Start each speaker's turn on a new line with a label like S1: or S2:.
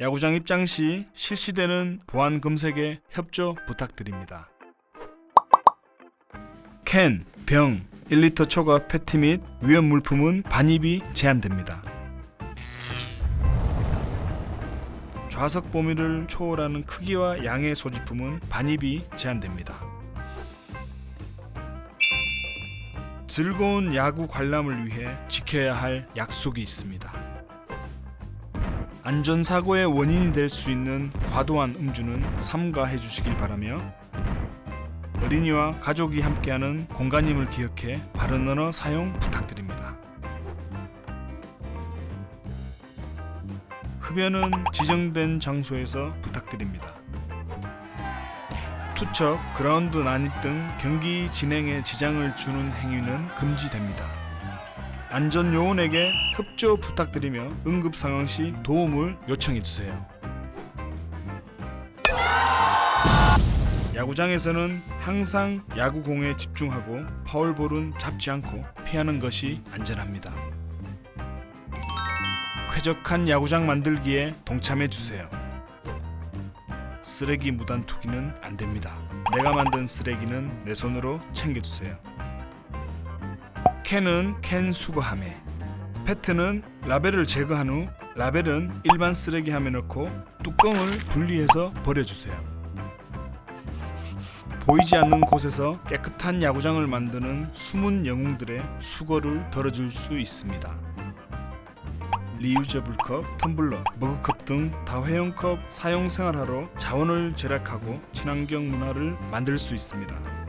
S1: 야구장 입장 시 실시되는 보안 검색에 협조 부탁드립니다. 캔, 병, 1리터 초과 페티 및 위험 물품은 반입이 제한됩니다. 좌석 범위를 초월하는 크기와 양의 소지품은 반입이 제한됩니다. 즐거운 야구 관람을 위해 지켜야 할 약속이 있습니다. 안전사고의 원인이 될 수 있는 과도한 음주는 삼가해 주시길 바라며 어린이와 가족이 함께하는 공간임을 기억해 바른 언어 사용 부탁드립니다. 흡연은 지정된 장소에서 부탁드립니다. 투척, 그라운드 난입 등 경기 진행에 지장을 주는 행위는 금지됩니다. 안전 요원에게 협조 부탁드리며 응급 상황 시 도움을 요청해 주세요. 야구장에서는 항상 야구공에 집중하고 파울볼은 잡지 않고 피하는 것이 안전합니다. 쾌적한 야구장 만들기에 동참해 주세요. 쓰레기 무단 투기는 안 됩니다. 내가 만든 쓰레기는 내 손으로 챙겨 주세요. 캔은 캔 수거함에 페트는 라벨을 제거한 후 라벨은 일반 쓰레기함에 넣고 뚜껑을 분리해서 버려주세요. 보이지 않는 곳에서 깨끗한 야구장을 만드는 숨은 영웅들의 수고를 덜어줄 수 있습니다. 리유저블 컵, 텀블러, 머그컵 등 다회용 컵 사용 생활화로 자원을 절약하고 친환경 문화를 만들 수 있습니다.